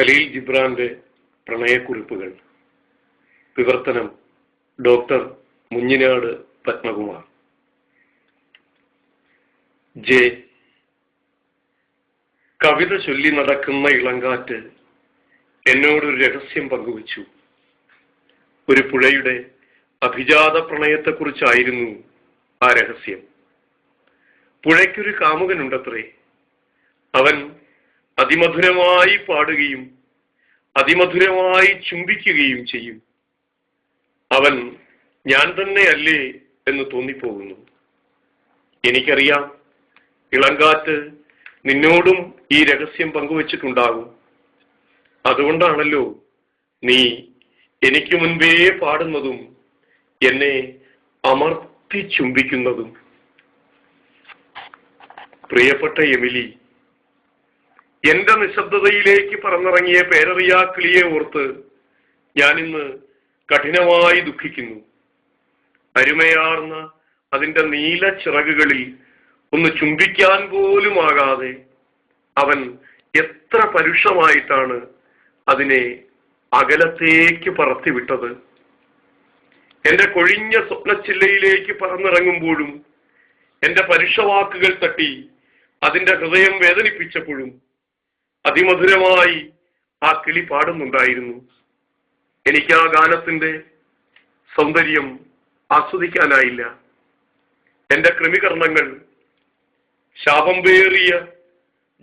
ഖലീൽ ജിബ്രാന്റെ പ്രണയക്കുറിപ്പുകൾ. വിവർത്തനം ഡോക്ടർ മുഞ്ഞിനാട് പത്മകുമാർ. ജെ. കവിത ചൊല്ലി നടക്കുന്ന ഇളങ്കാറ്റ് എന്നോടൊരു രഹസ്യം പങ്കുവച്ചു. ഒരു പുഴയുടെ അഭിജാത പ്രണയത്തെക്കുറിച്ചായിരുന്നു ആ രഹസ്യം. പുഴയ്ക്കൊരു കാമുകനുണ്ടത്രേ. അവൻ അതിമധുരമായി പാടുകയും അതിമധുരമായി ചുംബിക്കുകയും ചെയ്യും. അവൻ ഞാൻ തന്നെയല്ലേ എന്ന് തോന്നിപ്പോകുന്നു. എനിക്കറിയാം ഇളങ്കാറ്റ് നിന്നോടും ഈ രഹസ്യം പങ്കുവച്ചിട്ടുണ്ടാകും. അതുകൊണ്ടാണല്ലോ നീ എനിക്ക് മുൻപേ പാടുന്നതും എന്നെ അമർത്തി ചുംബിക്കുന്നതും. പ്രിയപ്പെട്ട എമിലി എന്റെ നിശബ്ദതയിലേക്ക് പറന്നിറങ്ങിയ പേരറിയാ കിളിയെ ഓർത്ത് ഞാനിന്ന് കഠിനമായി ദുഃഖിക്കുന്നു. അരുമയാർന്ന അതിന്റെ നീല ചിറകുകളിൽ ഒന്ന് ചുംബിക്കാൻ പോലും ആകാതെ അവൻ എത്ര പരുഷമായിട്ടാണ് അതിനെ അകലത്തേക്ക് പറത്തിവിട്ടത്. എന്റെ കൊഴിഞ്ഞ സ്വപ്നച്ചില്ലയിലേക്ക് പറന്നിറങ്ങുമ്പോഴും എന്റെ പരുഷവാക്കുകൾ തട്ടി അതിന്റെ ഹൃദയം വേദനിപ്പിച്ചപ്പോഴും അതിമധുരമായി ആ കിളി പാടുന്നുണ്ടായിരുന്നു. എനിക്ക് ആ ഗാനത്തിന്റെ സൗന്ദര്യം ആസ്വദിക്കാനായില്ല. എന്റെ ശാപം പേറിയ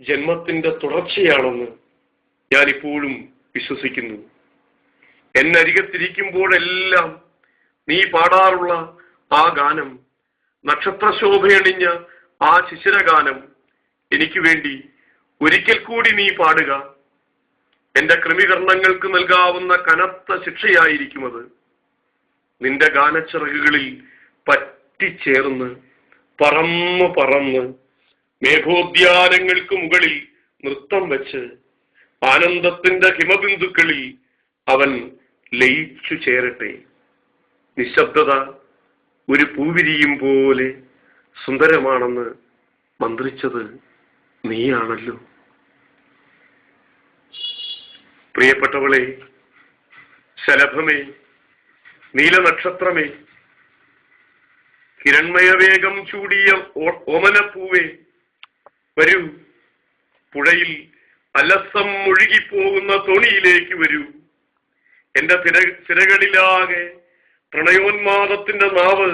ജന്മത്തിന്റെ തുടർച്ചയാണെന്ന് ഞാൻ ഇപ്പോഴും വിശ്വസിക്കുന്നു എന്നരികത്തിരിക്കുമ്പോഴെല്ലാം നീ പാടാറുള്ള ആ ഗാനം നക്ഷത്രശോഭയണിഞ്ഞ ആ ശിശിരഗാനം എനിക്ക് വേണ്ടി ഒരിക്കൽ കൂടി നീ പാടുക. എന്റെ ക്രമീകരണങ്ങൾക്ക് നൽകാവുന്ന കനത്ത ശിക്ഷയായിരിക്കും അത്. നിന്റെ ഗാനച്ചിറകുകളിൽ പറ്റിച്ചേർന്ന് പറന്ന് പറന്ന് മേഘോദ്യാനങ്ങൾക്ക് മുകളിൽ നൃത്തം വെച്ച് ആനന്ദത്തിന്റെ ഹിമബിന്ദുക്കളിൽ അവൻ ലയിച്ചു ചേരട്ടെ. നിശബ്ദത ഒരു പൂവിരിയും പോലെ സുന്ദരമാണെന്ന് മന്ത്രിച്ചത് നീയാണല്ലോ. പ്രിയപ്പെട്ടവളെ ശലഭമേ നീലനക്ഷത്രമേ കിരൺമയവേഗം ചൂടിയ ഓമനപ്പൂവേ വരൂ. പുഴയിൽ അലസം മുഴുകിപ്പോകുന്ന തോണിയിലേക്ക് വരൂ. എന്റെ തിര തിരകളിലാകെ പ്രണയോന്മാദത്തിന്റെ നാവ്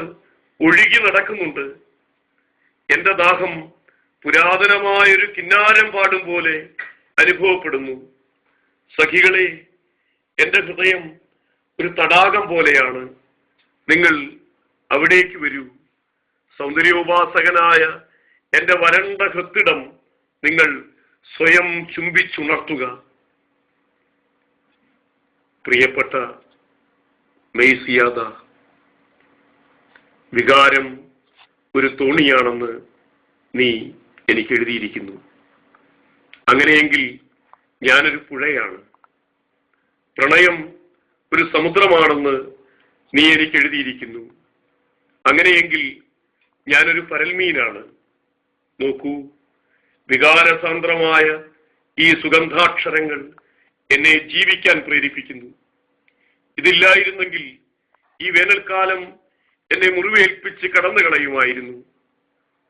ഒഴുകി നടക്കുന്നുണ്ട്. എന്റെ ദാഹം പുരാതനമായൊരു കിന്നാരം പാടും പോലെ അനുഭവപ്പെടുന്നു. സഖികളെ എന്റെ ഹൃദയം ഒരു തടാകം പോലെയാണ്. നിങ്ങൾ അവിടേക്ക് വരൂ. സൗന്ദര്യോപാസകനായ എന്റെ വരണ്ട ഹൃത്തിടം നിങ്ങൾ സ്വയം ചുംബിച്ചുണർത്തുക. പ്രിയപ്പെട്ട മെയ്സിയാദ വികാരം ഒരു തോണിയാണെന്ന് നീ എനിക്ക് എഴുതിയിരിക്കുന്നു അങ്ങനെയെങ്കിൽ ഞാനൊരു പുഴയാണ്. പ്രണയം ഒരു സമുദ്രമാണെന്ന് നീ എനിക്ക് എഴുതിയിരിക്കുന്നു അങ്ങനെയെങ്കിൽ ഞാനൊരു പരൽമീനാണ്. നോക്കൂ വികാരസാന്ദ്രമായ ഈ സുഗന്ധാക്ഷരങ്ങൾ എന്നെ ജീവിക്കാൻ പ്രേരിപ്പിക്കുന്നു. ഇതില്ലായിരുന്നെങ്കിൽ ഈ വേനൽക്കാലം എന്നെ മുറിവേൽപ്പിച്ച് കടന്നു കളയുമായിരുന്നു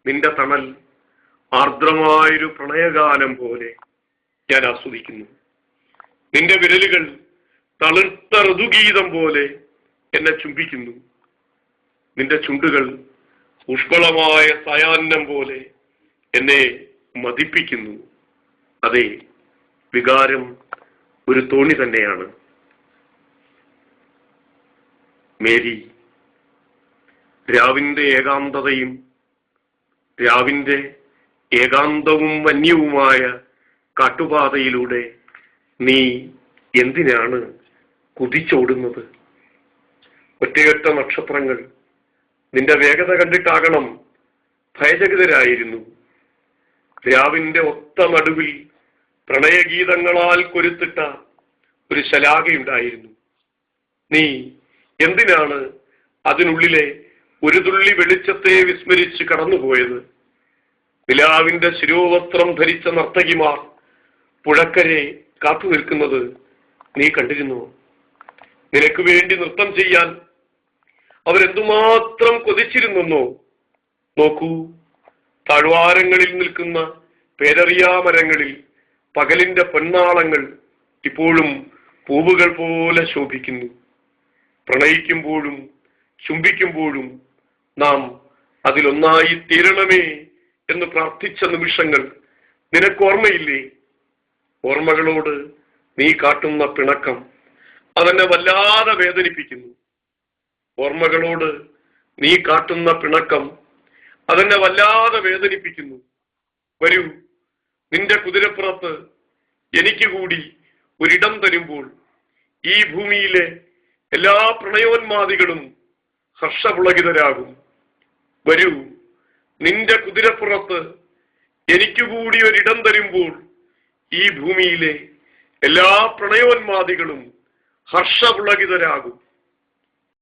നിന്റെ തണൽ ആർദ്രമായൊരു പ്രണയകാലം പോലെ ഞാൻ ആസ്വദിക്കുന്നു. നിന്റെ വിരലുകൾ തളിർത്ത ഋതുഗീതം പോലെ എന്നെ ചുംബിക്കുന്നു. നിന്റെ ചുണ്ടുകൾ പുഷ്പളമായ സയാന്നം പോലെ എന്നെ മതിപ്പിക്കുന്നു. അതെ വികാരം ഒരു തോണി തന്നെയാണ്. മേരി രാവിന്റെ ഏകാന്തതയും രാവിന്റെ ഏകാന്തവും വന്യവുമായ കാട്ടുപാതയിലൂടെ നീ എന്തിനാണ് കുതിച്ചോടുന്നത്? ഒറ്റയൊറ്റ നക്ഷത്രങ്ങൾ നിന്റെ വേഗത കണ്ടിട്ടാകണം ഭയചകിതരായിരുന്നു. രാവിന്റെ ഒത്ത നടുവിൽ പ്രണയഗീതങ്ങളാൽ കൊരുത്തിട്ട ഒരു ശലാകയുണ്ടായിരുന്നു നീ എന്തിനാണ് അതിനുള്ളിലെ ഒരു തുള്ളി വെളിച്ചത്തെ വിസ്മരിച്ച് കടന്നുപോയത്? നിലാവിന്റെ ശിരോവസ്ത്രം ധരിച്ച നർത്തകിമാർ പുഴക്കരെ കാത്തു നിൽക്കുന്നത് നീ കണ്ടിരുന്നു. നിനക്ക് വേണ്ടി നൃത്തം ചെയ്യാൻ അവരെന്തുമാത്രം കൊതിച്ചിരുന്നെന്നോ നോക്കൂ. താഴ്വാരങ്ങളിൽ നിൽക്കുന്ന പേരറിയാ മരങ്ങളിൽ പകലിന്റെ പെണ്ണാളങ്ങൾ ഇപ്പോഴും പൂവുകൾ പോലെ ശോഭിക്കുന്നു. പ്രണയിക്കുമ്പോഴും ചുംബിക്കുമ്പോഴും നാം അതിലൊന്നായി തീരണമേ എന്ന് പ്രാർത്ഥിച്ച നിമിഷങ്ങൾ നിനക്ക് ഓർമ്മയില്ലേ? ഓർമ്മകളോട് നീ കാട്ടുന്ന പിണക്കം അതെന്നെ വല്ലാതെ വേദനിപ്പിക്കുന്നു. ഓർമ്മകളോട് നീ കാട്ടുന്ന പിണക്കം അതെന്നെ വല്ലാതെ വേദനിപ്പിക്കുന്നു. വരൂ നിന്റെ കുതിരപ്പുറത്ത് എനിക്ക് കൂടി ഒരിടം തരുമ്പോൾ ഈ ഭൂമിയിലെ എല്ലാ പ്രണയോന്മാദികളും ഹർഷപുളകിതരാകും. വരൂ നിന്റെ കുതിരപ്പുറത്ത് എനിക്ക് കൂടി ഒരിടം തരുമ്പോൾ ഈ ഭൂമിയിലെ എല്ലാ പ്രണയോന്മാദികളും ഹർഷപുളകിതരാകും